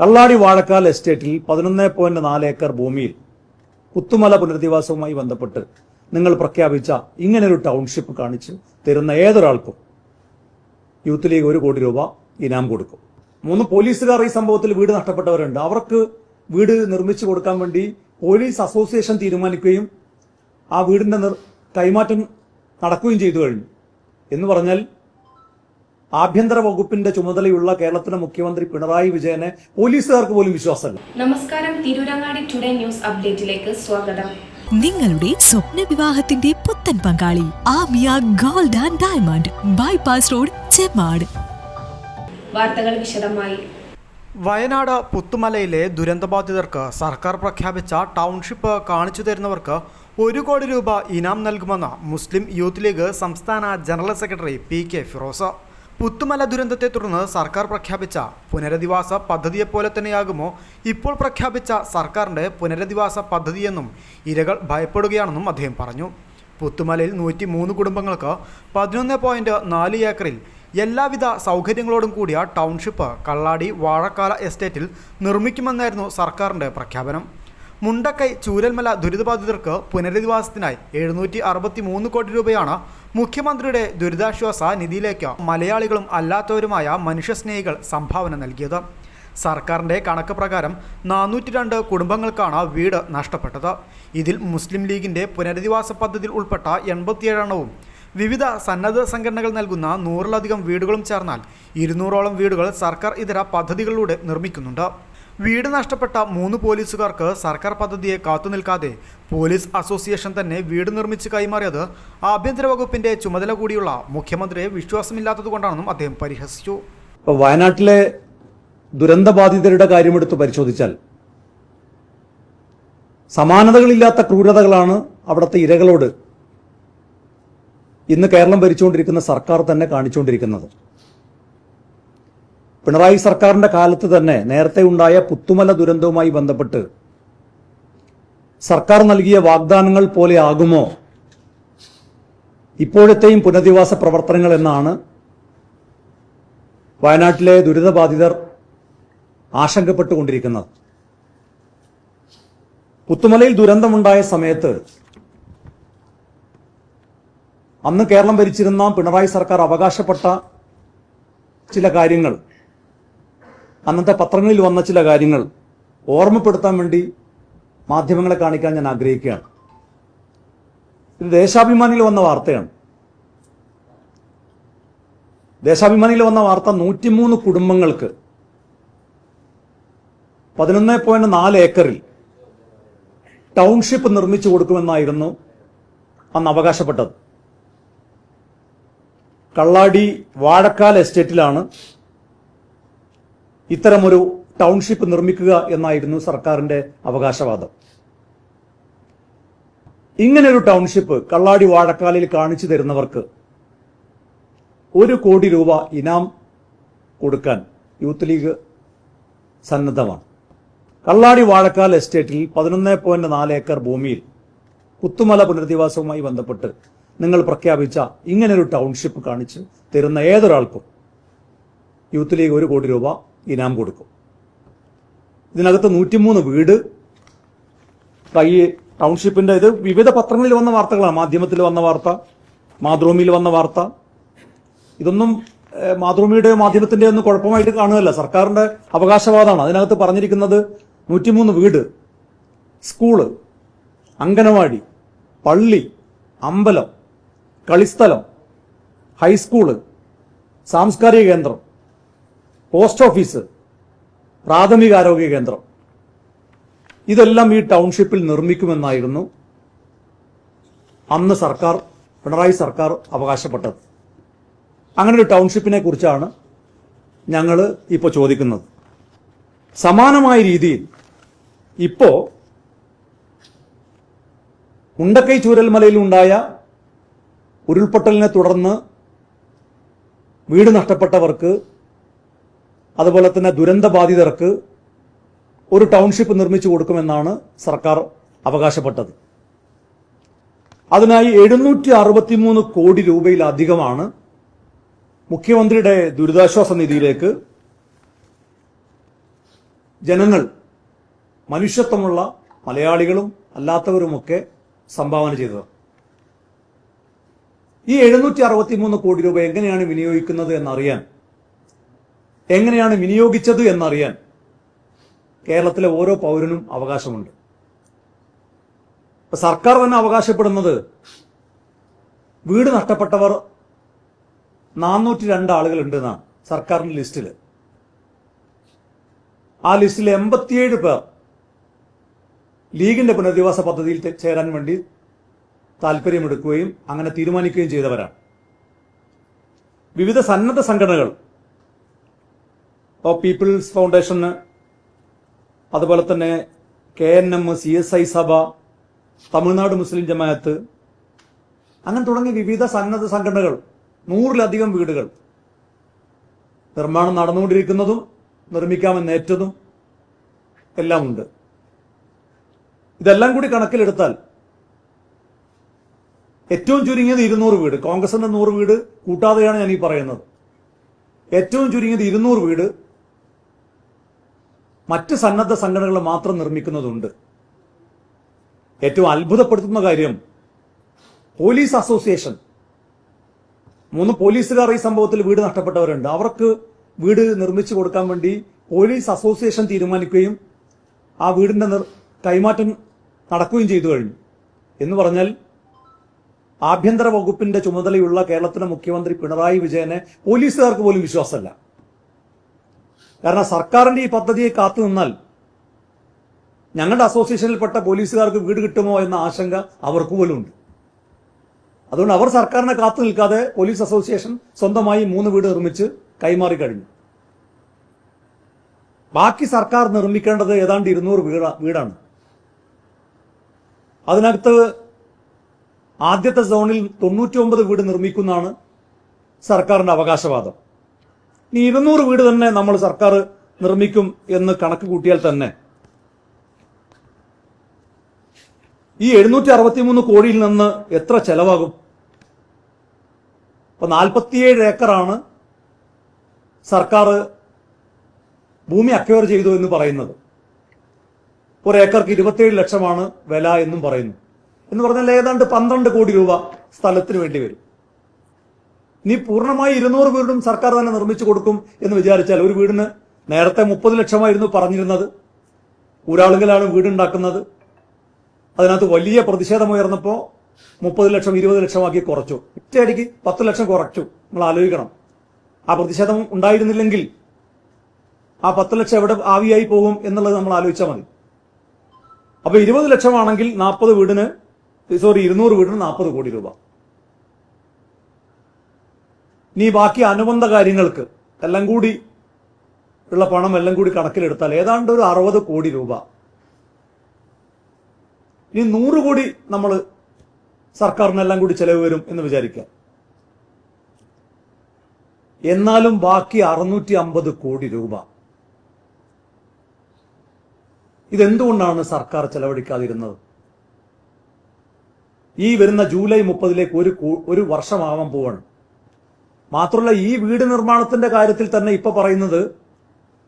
കള്ളാടി വാഴക്കാൽ എസ്റ്റേറ്റിൽ പതിനൊന്ന് പോയിന്റ് നാല് ഏക്കർ ഭൂമിയിൽ പുത്തുമല പുനരധിവാസവുമായി ബന്ധപ്പെട്ട് നിങ്ങൾ പ്രഖ്യാപിച്ച ഇങ്ങനൊരു ടൗൺഷിപ്പ് കാണിച്ച് തരുന്ന ഏതൊരാൾക്കും യൂത്ത് ലീഗ് ഒരു കോടി രൂപ ഇനാം കൊടുക്കും. മൂന്ന് പോലീസുകാർ ഈ സംഭവത്തിൽ വീട് നഷ്ടപ്പെട്ടവരുണ്ട്. അവർക്ക് വീട് നിർമ്മിച്ചു കൊടുക്കാൻ വേണ്ടി പോലീസ് അസോസിയേഷൻ തീരുമാനിക്കുകയും ആ വീടിന്റെ കൈമാറ്റം നടക്കുകയും ചെയ്തു കഴിഞ്ഞു. എന്ന് പറഞ്ഞാൽ ആഭ്യന്തര വകുപ്പിന്റെ ചുമതലയുള്ള കേരളത്തിലെ മുഖ്യമന്ത്രി പിണറായി വിജയനെ പോലീസുകാർക്ക് പോലും വിശ്വാസമല്ല. നമസ്കാരം. തിരൂരങ്ങാടി ടുഡേ ന്യൂസ് അപ്ഡേറ്റിലേക്ക് സ്വാഗതം. നിങ്ങളുടെ സ്വപ്ന വിവാഹത്തിന്റെ പുത്തൻ പങ്കാളി Amiya gold and diamond bypass road Chemmad. വാർത്തകൾ വിശദമായി. വയനാട് പുത്തുമലയിലെ ദുരന്തബാധിതർക്ക് സർക്കാർ പ്രഖ്യാപിച്ച ടൗൺഷിപ്പ് കാണിച്ചു തരുന്നവർക്ക് ഒരു കോടി രൂപ ഇനാം നൽകുമെന്ന് മുസ്ലിം യൂത്ത് ലീഗ് സംസ്ഥാന general secretary P K Firoz. Puthumala ദുരന്തത്തെ തുടർന്ന് സർക്കാർ പ്രഖ്യാപിച്ച പുനരധിവാസ പദ്ധതിയെപ്പോലെ തന്നെയാകുമോ ഇപ്പോൾ പ്രഖ്യാപിച്ച സർക്കാരിന്റെ പുനരധിവാസ പദ്ധതിയെന്നും ഇരകൾ ഭയപ്പെടുകയാണെന്നും അദ്ദേഹം പറഞ്ഞു. പുത്തുമലയിൽ നൂറ്റി മൂന്ന് കുടുംബങ്ങൾക്ക് പതിനൊന്ന് പോയിന്റ് നാല് ഏക്കറിൽ എല്ലാവിധ സൗകര്യങ്ങളോടും കൂടിയ ടൗൺഷിപ്പ് കള്ളാടി വാഴക്കാല എസ്റ്റേറ്റിൽ നിർമ്മിക്കുമെന്നായിരുന്നു സർക്കാരിന്റെ പ്രഖ്യാപനം. മുണ്ടക്കൈ ചൂരൽമല ദുരിതബാധിതർക്ക് പുനരധിവാസത്തിനായി എഴുന്നൂറ്റി അറുപത്തി മൂന്ന് കോടി രൂപയാണ് മുഖ്യമന്ത്രിയുടെ ദുരിതാശ്വാസ നിധിയിലേക്ക് മലയാളികളും അല്ലാത്തവരുമായ മനുഷ്യസ്നേഹികൾ സംഭാവന നൽകിയത്. സർക്കാരിന്റെ കണക്ക് പ്രകാരം നാനൂറ്റി രണ്ട് കുടുംബങ്ങൾക്കാണ് വീട് നഷ്ടപ്പെട്ടത്. ഇതിൽ മുസ്ലിം ലീഗിന്റെ പുനരധിവാസ പദ്ധതിയിൽ ഉൾപ്പെട്ട എൺപത്തിയേഴെണ്ണവും വിവിധ സന്നദ്ധ സംഘടനകൾ നൽകുന്ന നൂറിലധികം വീടുകളും ചേർന്നാൽ ഇരുന്നൂറോളം വീടുകൾ സർക്കാർ ഇതര പദ്ധതികളിലൂടെ നിർമ്മിക്കുന്നുണ്ട്. വീട് നഷ്ടപ്പെട്ട മൂന്ന് പോലീസുകാർക്ക് സർക്കാർ പദ്ധതിയെ കാത്തുനിൽക്കാതെ പോലീസ് അസോസിയേഷൻ തന്നെ വീട് നിർമ്മിച്ച് കൈമാറിയത് ആഭ്യന്തര വകുപ്പിന്റെ ചുമതല കൂടിയുള്ള മുഖ്യമന്ത്രിയെ വിശ്വാസമില്ലാത്തതുകൊണ്ടാണെന്നും അദ്ദേഹം പരിഹസിച്ചു. ഇപ്പൊ വയനാട്ടിലെ ദുരന്തബാധിതരുടെ കാര്യമെടുത്ത് പരിശോധിച്ചാൽ സമാനതകളില്ലാത്ത ക്രൂരതകളാണ് അവിടുത്തെ ഇരകളോട് ഇന്ന് കേരളം ഭരിച്ചുകൊണ്ടിരിക്കുന്ന സർക്കാർ തന്നെ കാണിച്ചുകൊണ്ടിരിക്കുന്നത്. പിണറായി സർക്കാരിന്റെ കാലത്ത് തന്നെ നേരത്തെ ഉണ്ടായ പുത്തുമല ദുരന്തവുമായി ബന്ധപ്പെട്ട് സർക്കാർ നൽകിയ വാഗ്ദാനങ്ങൾ പോലെ ആകുമോ? ഇപ്പോഴത്തെയും പുനരധിവാസ പ്രവർത്തനങ്ങൾ എന്നാണ് വയനാട്ടിലെ ദുരിതബാധിതർ ആശങ്കപ്പെട്ടുകൊണ്ടിരിക്കുന്നത്. പുത്തുമലയിൽ ദുരന്തമുണ്ടായ സമയത്ത് അന്ന് കേരളം ഭരിച്ചിരുന്ന പിണറായി സർക്കാർ അവകാശപ്പെട്ട ചില കാര്യങ്ങൾ അന്നത്തെ പത്രങ്ങളിൽ വന്ന ചില കാര്യങ്ങൾ ഓർമ്മപ്പെടുത്താൻ വേണ്ടി മാധ്യമങ്ങളെ കാണിക്കാൻ ഞാൻ ആഗ്രഹിക്കുകയാണ്. ഇത് ദേശാഭിമാനിയിൽ വന്ന വാർത്തയാണ്. ദേശാഭിമാനിയിൽ വന്ന വാർത്ത നൂറ്റിമൂന്ന് കുടുംബങ്ങൾക്ക് പതിനൊന്ന് പോയിന്റ് നാല് ഏക്കറിൽ ടൗൺഷിപ്പ് നിർമ്മിച്ചു കൊടുക്കുമെന്നായിരുന്നു അന്ന് അവകാശപ്പെട്ടത്. കള്ളാടി വാഴക്കാൽ എസ്റ്റേറ്റിലാണ് ഇത്തരമൊരു ടൗൺഷിപ്പ് നിർമ്മിക്കുക എന്നായിരുന്നു സർക്കാരിന്റെ അവകാശവാദം. ഇങ്ങനൊരു ടൗൺഷിപ്പ് കള്ളാടി വാഴക്കാലിൽ കാണിച്ചു തരുന്നവർക്ക് ഒരു കോടി രൂപ ഇനാം കൊടുക്കാൻ യൂത്ത് ലീഗ് സന്നദ്ധമാണ്. കള്ളാടി വാഴക്കാൽ എസ്റ്റേറ്റിൽ പതിനൊന്ന് പോയിന്റ് നാല് ഏക്കർ ഭൂമിയിൽ പുത്തുമല പുനരധിവാസവുമായി ബന്ധപ്പെട്ട് നിങ്ങൾ പ്രഖ്യാപിച്ച ഇങ്ങനൊരു ടൗൺഷിപ്പ് കാണിച്ച് തരുന്ന ഏതൊരാൾക്കും യൂത്ത് ലീഗ് ഒരു കോടി രൂപ ഇനാം കൊടുക്കും. ഇതിനകത്ത് നൂറ്റിമൂന്ന് വീട് ഈ ടൗൺഷിപ്പിന്റെ ഇത് വിവിധ പത്രങ്ങളിൽ വന്ന വാർത്തകളാണ്. മാധ്യമത്തിൽ വന്ന വാർത്ത മാതൃഭൂമിയിൽ വന്ന വാർത്ത. ഇതൊന്നും മാതൃഭൂമിയുടെയോ മാതൃഭൂമിയുടെ മാധ്യമത്തിന്റെ ഒന്നും കുഴപ്പമായിട്ട് കാണുകയല്ല. സർക്കാരിന്റെ അവകാശവാദമാണ്. അതിനകത്ത് പറഞ്ഞിരിക്കുന്നത് നൂറ്റിമൂന്ന് വീട് സ്കൂൾ അങ്കനവാടി പള്ളി അമ്പലം കളിസ്ഥലം ഹൈസ്കൂൾ സാംസ്കാരിക കേന്ദ്രം. പോസ്റ്റ് ഓഫീസ് പ്രാഥമികാരോഗ്യ കേന്ദ്രം. ഇതെല്ലാം ഈ ടൗൺഷിപ്പിൽ നിർമ്മിക്കുമെന്നായിരുന്നു അന്ന് സർക്കാർ പിണറായി സർക്കാർ അവകാശപ്പെട്ടത്. അങ്ങനെ ഒരു ടൗൺഷിപ്പിനെ കുറിച്ചാണ് ഞങ്ങൾ ഇപ്പോൾ ചോദിക്കുന്നത്. സമാനമായ രീതിയിൽ ഇപ്പോൾ ഉണ്ടക്കൈ ചൂരൽമലയിൽ ഉണ്ടായ ഉരുൾപൊട്ടലിനെ തുടർന്ന് വീട് നഷ്ടപ്പെട്ടവർക്ക് അതുപോലെ തന്നെ ദുരന്തബാധിതർക്ക് ഒരു ടൗൺഷിപ്പ് നിർമ്മിച്ചു കൊടുക്കുമെന്നാണ് സർക്കാർ അവകാശപ്പെട്ടത്. അതിനായി എഴുന്നൂറ്റി അറുപത്തിമൂന്ന് കോടി രൂപയിലധികമാണ് മുഖ്യമന്ത്രിയുടെ ദുരിതാശ്വാസ നിധിയിലേക്ക് ജനങ്ങൾ മനുഷ്യത്വമുള്ള മലയാളികളും അല്ലാത്തവരുമൊക്കെ സംഭാവന ചെയ്തത്. ഈ എഴുന്നൂറ്റി അറുപത്തി മൂന്ന് കോടി രൂപ എങ്ങനെയാണ് വിനിയോഗിക്കുന്നത് എന്നറിയാൻ എങ്ങനെയാണ് വിനിയോഗിച്ചത് എന്നറിയാൻ കേരളത്തിലെ ഓരോ പൗരനും അവകാശമുണ്ട്. ഇപ്പൊ സർക്കാർ തന്നെ അവകാശപ്പെടുന്നത് വീട് നഷ്ടപ്പെട്ടവർ നാനൂറ്റി രണ്ട് ആളുകൾ ഉണ്ടെന്നാണ് സർക്കാരിന്റെ ലിസ്റ്റിൽ ആ ലിസ്റ്റിൽ എൺപത്തിയേഴ് പേർ ലീഗിന്റെ പുനരധിവാസ പദ്ധതിയിൽ ചേരാൻ വേണ്ടി താല്പര്യമെടുക്കുകയും അങ്ങനെ തീരുമാനിക്കുകയും ചെയ്തവരാണ്. വിവിധ സന്നദ്ധ സംഘടനകൾ പീപ്പിൾസ് ഫൗണ്ടേഷന് അതുപോലെ തന്നെ K N M C S I സഭ തമിഴ്നാട് മുസ്ലിം ജമാഅത്ത് അങ്ങനെ തുടങ്ങിയ വിവിധ സന്നദ്ധ സംഘടനകൾ നൂറിലധികം വീടുകൾ നിർമ്മാണം നടന്നുകൊണ്ടിരിക്കുന്നതും നിർമ്മിക്കാമെന്നേറ്റതും എല്ലാം ഉണ്ട്. ഇതെല്ലാം കൂടി കണക്കിലെടുത്താൽ ഏറ്റവും ചുരുങ്ങിയത് ഇരുന്നൂറ് വീട്. കോൺഗ്രസിന്റെ നൂറ് വീട് കൂട്ടാതെയാണ് ഞാൻ ഈ പറയുന്നത്. ഏറ്റവും ചുരുങ്ങിയത് ഇരുന്നൂറ് വീട് മറ്റ് സന്നദ്ധ സംഘടനകൾ മാത്രം നിർമ്മിക്കുന്നതുണ്ട്. ഏറ്റവും അത്ഭുതപ്പെടുത്തുന്ന കാര്യം പോലീസ് അസോസിയേഷൻ. മൂന്ന് പോലീസുകാർ ഈ സംഭവത്തിൽ വീട് നഷ്ടപ്പെട്ടവരുണ്ട്. അവർക്ക് വീട് നിർമ്മിച്ചു കൊടുക്കാൻ വേണ്ടി പോലീസ് അസോസിയേഷൻ തീരുമാനിക്കുകയും ആ വീടിന്റെ കൈമാറ്റം നടക്കുകയും ചെയ്തു കഴിഞ്ഞു. എന്ന് പറഞ്ഞാൽ ആഭ്യന്തര വകുപ്പിന്റെ ചുമതലയുള്ള കേരളത്തിലെ മുഖ്യമന്ത്രി പിണറായി വിജയനെ പോലീസുകാർക്ക് പോലും വിശ്വാസമല്ല. കാരണം സർക്കാരിന്റെ ഈ പദ്ധതിയെ കാത്തു നിന്നാൽ ഞങ്ങളുടെ അസോസിയേഷനിൽപ്പെട്ട പോലീസുകാർക്ക് വീട് കിട്ടുമോ എന്ന ആശങ്ക അവർക്ക് പോലും ഉണ്ട്. അതുകൊണ്ട് അവർ സർക്കാരിനെ കാത്തു നിൽക്കാതെ പോലീസ് അസോസിയേഷൻ സ്വന്തമായി മൂന്ന് വീട് നിർമ്മിച്ച് കൈമാറി കഴിഞ്ഞു. ബാക്കി സർക്കാർ നിർമ്മിക്കേണ്ടത് ഏതാണ്ട് ഇരുന്നൂറ് വീട വീടാണ്. അതിനകത്ത് ആദ്യത്തെ സോണിൽ തൊണ്ണൂറ്റി ഒമ്പത് വീട് നിർമ്മിക്കുന്നതാണ് സർക്കാരിന്റെ അവകാശവാദം. ഇനി ഇരുന്നൂറ് വീട് തന്നെ നമ്മൾ സർക്കാർ നിർമ്മിക്കും എന്ന് കണക്ക് കൂട്ടിയാൽ തന്നെ. ഈ എഴുന്നൂറ്റി അറുപത്തിമൂന്ന് കോടിയിൽ നിന്ന് എത്ര ചെലവാകും? ഇപ്പൊ നാൽപ്പത്തിയേഴ് ഏക്കറാണ് സർക്കാർ ഭൂമി അക്വയർ ചെയ്തു എന്ന് പറയുന്നത്. ഒരു ഏക്കർക്ക് ഇരുപത്തിയേഴ് ലക്ഷമാണ് വില എന്നും പറയുന്നു. എന്ന് പറഞ്ഞാൽ ഏതാണ്ട് പന്ത്രണ്ട് കോടി രൂപ സ്ഥലത്തിന് വേണ്ടി വരും. ഇനി പൂർണമായി ഇരുന്നൂറ് വീടും സർക്കാർ തന്നെ നിർമ്മിച്ചു കൊടുക്കും എന്ന് വിചാരിച്ചാൽ ഒരു വീടിന് നേരത്തെ മുപ്പത് ലക്ഷമായിരുന്നു പറഞ്ഞിരുന്നത്. ഊരാളുകളാണ് വീടുണ്ടാക്കുന്നത്. അതിനകത്ത് വലിയ പ്രതിഷേധമുയർന്നപ്പോൾ മുപ്പത് ലക്ഷം ഇരുപത് ലക്ഷമാക്കി കുറച്ചു. ഒറ്റയടിക്ക് പത്ത് ലക്ഷം കുറച്ചു. നമ്മൾ ആലോചിക്കണം. ആ പ്രതിഷേധം ഉണ്ടായിരുന്നില്ലെങ്കിൽ ആ പത്ത് ലക്ഷം എവിടെ ആവിയായി പോകും എന്നുള്ളത് നമ്മൾ ആലോചിച്ചാൽ മതി. അപ്പൊ ഇരുപത് ലക്ഷമാണെങ്കിൽ നാൽപ്പത് വീടിന് സോറി ഇരുന്നൂറ് വീടിന് നാൽപ്പത് കോടി രൂപ. ഇനി ബാക്കി അനുബന്ധ കാര്യങ്ങൾക്ക് എല്ലാം കൂടി ഉള്ള പണം എല്ലാം കൂടി കണക്കിലെടുത്താൽ ഏതാണ്ട് ഒരു അറുപത് കോടി രൂപ. ഇനി നൂറ് കോടി നമ്മൾ സർക്കാരിനെല്ലാം കൂടി ചെലവ് വരും എന്ന് വിചാരിക്കാം എന്നാലും ബാക്കി അറുന്നൂറ്റി അമ്പത് കോടി രൂപ. ഇതെന്തുകൊണ്ടാണ് സർക്കാർ ചെലവഴിക്കാതിരുന്നത്? ഈ വരുന്ന ജൂലൈ മുപ്പതിലേക്ക് ഒരു ഒരു വർഷമാവാൻ പോവാണ്. മാത്രമല്ല ഈ വീട് നിർമ്മാണത്തിന്റെ കാര്യത്തിൽ തന്നെ ഇപ്പൊ പറയുന്നത്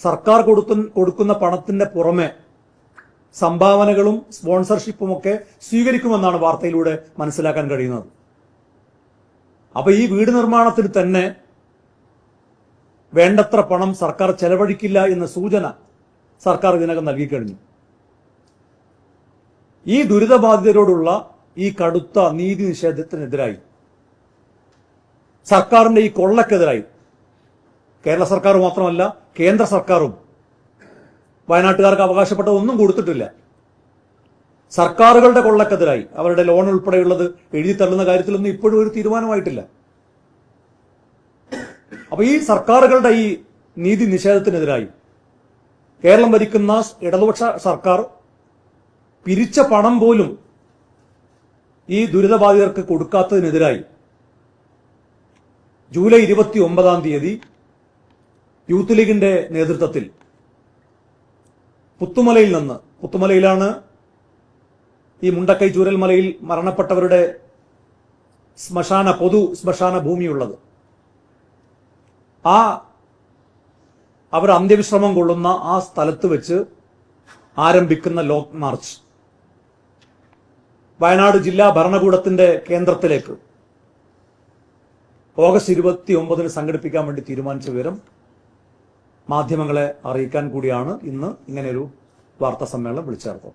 സർക്കാർ കൊടുത്തു കൊടുക്കുന്ന പണത്തിന്റെ പുറമെ സംഭാവനകളും സ്പോൺസർഷിപ്പും ഒക്കെ സ്വീകരിക്കുമെന്നാണ് വാർത്തയിലൂടെ മനസ്സിലാക്കാൻ കഴിയുന്നത്. അപ്പൊ ഈ വീട് നിർമ്മാണത്തിന് തന്നെ വേണ്ടത്ര പണം സർക്കാർ ചെലവഴിക്കില്ല എന്ന സൂചന സർക്കാർ ഇതിനകം നൽകിക്കഴിഞ്ഞു ഈ ദുരിതബാധിതരോടുള്ള ഈ കടുത്ത നീതി നിഷേധത്തിനെതിരായി സർക്കാരിന്റെ ഈ കൊള്ളക്കെതിരായി. കേരള സർക്കാർ മാത്രമല്ല കേന്ദ്ര സർക്കാരും വയനാട്ടുകാർക്ക് അവകാശപ്പെട്ട ഒന്നും കൊടുത്തിട്ടില്ല. സർക്കാരുകളുടെ കൊള്ളക്കെതിരായി അവരുടെ ലോൺ ഉൾപ്പെടെയുള്ളത് എഴുതി തള്ളുന്ന കാര്യത്തിലൊന്നും ഇപ്പോഴും ഒരു തീരുമാനമായിട്ടില്ല. അപ്പൊ ഈ സർക്കാരുകളുടെ ഈ നീതി നിഷേധത്തിനെതിരായി കേരളം ഭരിക്കുന്ന ഇടതുപക്ഷ സർക്കാർ പിരിച്ച പണം പോലും ഈ ദുരിതബാധിതർക്ക് കൊടുക്കാത്തതിനെതിരായി ജൂലൈ ഇരുപത്തി ഒമ്പതാം തീയതി യൂത്ത് ലീഗിന്റെ നേതൃത്വത്തിൽ പുത്തുമലയിൽ നിന്ന് പുത്തുമലയിലാണ് ഈ മുണ്ടക്കൈ ചൂരൽമലയിൽ മരണപ്പെട്ടവരുടെ ശ്മശാന പൊതു ശ്മശാന ഭൂമിയുള്ളത്. ആ അവർ അന്ത്യവിശ്രമം കൊള്ളുന്ന ആ സ്ഥലത്ത് വെച്ച് ആരംഭിക്കുന്ന ലോക്ക് മാർച്ച്. വയനാട് ജില്ലാ ഭരണകൂടത്തിന്റെ കേന്ദ്രത്തിലേക്ക് ഓഗസ്റ്റ് ഇരുപത്തി ഒമ്പതിന് സംഘടിപ്പിക്കാൻ വേണ്ടി തീരുമാനിച്ച വിവരം മാധ്യമങ്ങളെ അറിയിക്കാൻ കൂടിയാണ് ഇന്ന് ഇങ്ങനെയൊരു വാർത്താ സമ്മേളനം വിളിച്ചു ചേർത്തത്